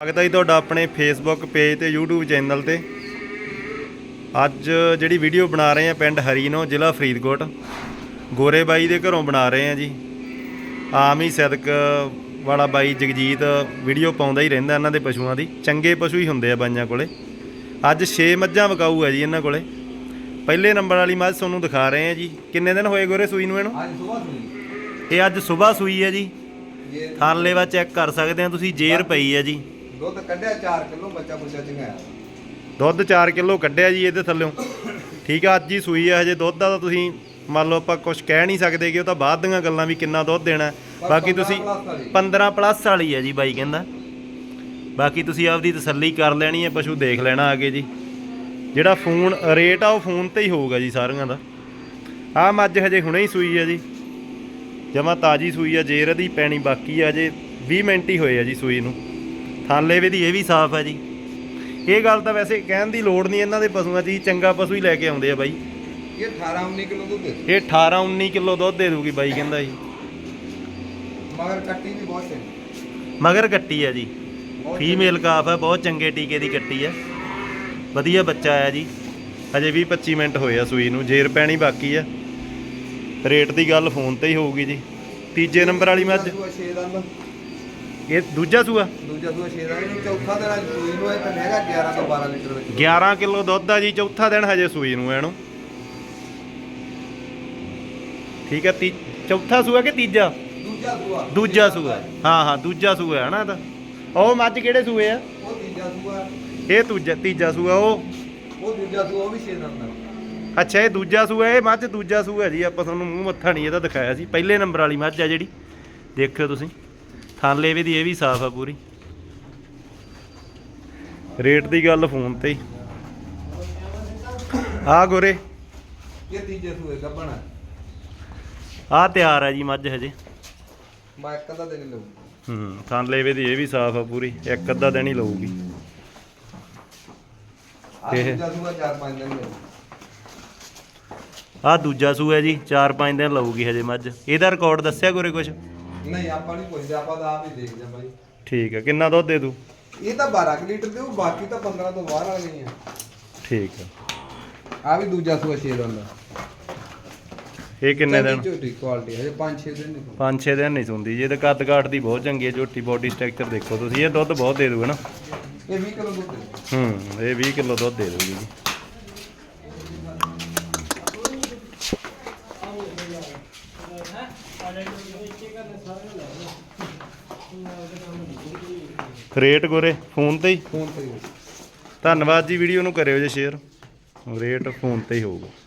ਸਵਾਗਤ ਹੈ ਜੀ ਤੁਹਾਡਾ ਆਪਣੇ ਫੇਸਬੁੱਕ ਪੇਜ ਤੇ YouTube ਚੈਨਲ ਤੇ। ਅੱਜ ਜਿਹੜੀ ਵੀਡੀਓ ਬਣਾ ਰਹੇ ਆ ਪਿੰਡ ਹਰੀਨੋ ਜ਼ਿਲ੍ਹਾ ਫਰੀਦਕੋਟ। ਗੋਰੇ ਬਾਈ ਦੇ ਘਰੋਂ ਬਣਾ ਰਹੇ ਆ ਜੀ। ਆਮ ਹੀ ਸਦਕ ਵਾਲਾ ਬਾਈ ਜਗਜੀਤ ਵੀਡੀਓ ਪਾਉਂਦਾ ਹੀ ਰਹਿੰਦਾ ਇਹਨਾਂ ਦੇ ਪਸ਼ੂਆਂ ਦੀ। ਚੰਗੇ ਪਸ਼ੂ ਹੀ ਹੁੰਦੇ ਆ ਬਾਈਆਂ ਕੋਲੇ। ਅੱਜ 6 ਮੱਝਾਂ ਵਕਾਊ ਆ ਜੀ ਇਹਨਾਂ ਕੋਲੇ। ਪਹਿਲੇ ਨੰਬਰ ਵਾਲੀ ਮੱਝ ਤੁਹਾਨੂੰ ਦਿਖਾ ਰਹੇ ਆ ਜੀ। ਕਿੰਨੇ ਦਿਨ ਹੋਏ ਗੋਰੇ ਸੂਈ ਨੂੰ ਇਹਨੂੰ? ਇਹ ਅੱਜ ਸਵੇਰ ਸੂਈ ਹੈ ਜੀ। ਥਾਰਲੇਵਾ ਚੈੱਕ ਕਰ ਸਕਦੇ ਆ ਤੁਸੀਂ ਜੇਰ ਪਈ ਹੈ ਜੀ। ਦੁੱਧ ਕੱਢਿਆ 4 ਕਿਲੋ ਬੱਚਾ ਬੁੱਚਾ ਚੰਗਾਇਆ ਦੁੱਧ 4 ਕਿਲੋ ਕੱਢਿਆ ਜੀ ਇਹਦੇ ਥੱਲੇੋਂ। ਠੀਕ ਆ ਅੱਜ ਹੀ ਸੂਈ ਆ ਹਜੇ ਦੁੱਧ ਦਾ ਤਾਂ ਤੁਸੀਂ ਮੰਨ ਲਓ ਆਪਾਂ ਕੁਝ ਕਹਿ ਨਹੀਂ ਸਕਦੇ ਕਿ ਉਹ ਤਾਂ ਬਾਅਦ ਦੀਆਂ ਗੱਲਾਂ ਵੀ ਕਿੰਨਾ ਦੁੱਧ ਦੇਣਾ ਬਾਕੀ ਤੁਸੀਂ 15 ਪਲੱਸ ਵਾਲੀ ਹੈ ਜੀ ਬਾਈ ਕਹਿੰਦਾ। ਬਾਕੀ ਤੁਸੀਂ ਆਪਦੀ ਤਸੱਲੀ ਕਰ ਲੈਣੀ ਹੈ ਪਸ਼ੂ ਦੇਖ ਲੈਣਾ ਆਗੇ ਜੀ। ਜਿਹੜਾ ਫੋਨ ਰੇਟ ਆ ਉਹ ਫੋਨ ਤੇ ਹੀ ਹੋਊਗਾ ਜੀ ਸਾਰਿਆਂ ਦਾ। ਆ ਮੱਝ ਹਜੇ ਹੁਣੇ ਹੀ ਸੂਈ ਹੈ ਜੀ। ਜਮਾ ਤਾਜੀ ਸੂਈ ਆ ਜੇਰ ਦੀ ਪੈਣੀ ਬਾਕੀ ਆ ਜੇ 20 ਮਿੰਟ ਹੀ ਹੋਏ ਆ ਜੀ ਸੂਈ ਨੂੰ। ਥਾਲੇ ਵੀ ਦੀ ਇਹ ਵੀ ਸਾਫ਼ ਆ ਜੀ। ਇਹ ਗੱਲ ਤਾਂ ਵੈਸੇ ਕਹਿਣ ਦੀ ਲੋੜ ਨਹੀਂ ਇਹਨਾਂ ਦੇ ਪਸ਼ੂਆਂ 'ਚ ਚੰਗਾ ਪਸ਼ੂ ਹੀ ਲੈ ਕੇ ਆਉਂਦੇ ਆ ਬਾਈ। ਇਹ 18 19 ਕਿਲੋ ਦੁੱਧ ਦੇ ਦੂਗੀ ਬਾਈ ਕਹਿੰਦਾ ਜੀ। ਮਗਰ ਕੱਟੀ ਵੀ ਬਹੁਤ ਚੰਗੀ। ਮਗਰ ਕੱਟੀ ਆ ਜੀ। ਫੀਮੇਲ ਕਾਫ ਹੈ ਬਹੁਤ ਚੰਗੇ ਟੀਕੇ ਦੀ ਕੱਟੀ ਹੈ ਵਧੀਆ ਬੱਚਾ ਆ ਜੀ। ਅਜੇ ਵੀ 25 ਮਿੰਟ ਹੋਏ ਆ ਸੂਈ ਨੂੰ ਜੇਰ ਪੈਣੀ ਬਾਕੀ ਆ। ਰੇਟ ਦੀ ਗੱਲ ਫੋਨ ਤੇ ਹੀ ਹੋਊਗੀ ਜੀ। ਤੀਜੇ ਨੰਬਰ ਵਾਲੀ ਮੱਝ ਇਹ ਦੂਜਾ ਸੂਆ? ਦੂਜਾ ਸੂਆ 6 ਦਾ। ਚੌਥਾ ਦਿਨ ਅੱਜ ਸੂਈ ਨੂੰ ਇਹ ਤਾਂ ਹੈਗਾ 11 ਤੋਂ 12 ਲੀਟਰ ਵਿੱਚ। 11 ਕਿਲੋ ਦੁੱਧ ਆ ਜੀ ਚੌਥਾ ਦਿਨ ਹਜੇ ਸੂਈ ਨੂੰ ਐਨੂੰ ਠੀਕ ਹੈ ਤੀ ਚੌਥਾ ਸੂਆ ਕਿ ਤੀਜਾ? ਦੂਜਾ ਉਹ ਮੱਝ ਕਿਹੜੇ ਸੂਏ ਆ? ਤੀਜਾ ਸੂਆ। ਉਹ? ਅੱਛਾ ਇਹ ਦੂਜਾ ਸੂਆ ਇਹ ਮੱਝ ਦੂਜਾ ਸੂਆ ਜੀ। ਆਪਾਂ ਤੁਹਾਨੂੰ ਮੂੰਹ ਮੱਥਾ ਨਹੀਂ ਇਹਦਾ ਦਿਖਾਇਆ ਸੀ। ਪਹਿਲੇ ਨੰਬਰ ਵਾਲੀ ਮੱਝ ਆ ਜਿਹੜੀ। ਦੇਖਿਓ ਤੁਸੀਂ। ਥਾਲੇ ਵੀ ਦੀ ਇਹ ਵੀ ਸਾਫ਼ ਆ ਪੂਰੀ। ਰੇਟ ਦੀ ਗੱਲ ਫੋਨ ਤੇ ਹੀ। ਆ ਗੋਰੇ। ਇਹ ਤੀਜੇ ਸੂਏ ਗੱਬਣਾ ਆ ਤਿਆਰ ਆ ਜੀ ਮੱਝ ਹਜੇ। ਮੈਂ ਇੱਕ ਅੱਧਾ ਦਿਨ ਲਊ। ਹੂੰ ਥਾਲੇ ਵੀ ਦੀ ਇਹ ਵੀ ਸਾਫ਼ ਆ ਪੂਰੀ। ਇੱਕ ਅੱਧਾ ਦਿਨ ਹੀ ਲਊਗੀ। ਆ ਇਹ- ਦੂਜਾ ਸੂਆ ਚਾਰ ਪੰਜ ਦਿਨ ਲਊ। ਆ ਦੂਜਾ ਸੂਆ ਜੀ 4-5 ਦਿਨ ਲਊਗੀ ਹਜੇ ਮੱਝ। ਇਹਦਾ ਰਿਕਾਰਡ ਦੱਸਿਆ ਗੋਰੇ ਕੁਛ? ਨਹੀਂ ਆਪਾਂ ਨਹੀਂ ਪੁੱਛਦੇ ਆਪਾਂ ਤਾਂ ਆਪ ਹੀ ਦੇਖਦੇ ਆ ਬਾਈ। ਠੀਕ ਆ ਕਿੰਨਾ ਦੁੱਧ ਦੇ ਦੂ? ਇਹ ਤਾਂ 12 ਕੁ ਲੀਟਰ ਦੇਊ ਬਾਕੀ ਤਾਂ 15 ਤੋਂ ਬਾਹਰ ਆ ਗਈਆਂ। ਠੀਕ ਆ ਆ ਵੀ ਦੂਜਾ ਸੂਆ ਛੇ ਦਿਨ ਦਾ। ਇਹ ਕਿੰਨੇ ਦਿਨ? ਝੋਟੀ ਕੁਆਲਿਟੀ ਹਜੇ 5-6 ਦਿਨ ਨਹੀਂ 5-6 ਦਿਨ ਨਹੀਂ ਸੁੰਦੀ ਜੀ ਇਹਦੇ ਕੱਦ ਕਾਠ ਦੀ ਬਹੁਤ ਚੰਗੀ ਹੈ ਝੋਟੀ ਬੋਡੀ ਸਟਰਕਚਰ ਦੇਖੋ ਤੁਸੀਂ ਇਹ ਦੁੱਧ ਬਹੁਤ ਦੇ ਦੂਗਾ ਨਾ। ਇਹ 20 ਕਿਲੋ ਦੁੱਧ ਦੇ ਹੂੰ ਇਹ 20 ਕਿਲੋ ਦੁੱਧ ਦੇ ਦੂਗੀ ਜੀ। ਰੇਟ ਗੋਰੇ ਫੋਨ ਤੇ ਹੀ? ਫੋਨ ਤੇ ਹੀ। ਧੰਨਵਾਦ ਜੀ ਵੀਡੀਓ ਨੂੰ ਕਰਿਓ ਜੇ ਸ਼ੇਅਰ ਰੇਟ ਫੋਨ ਤੇ ਹੀ ਹੋਊਗਾ।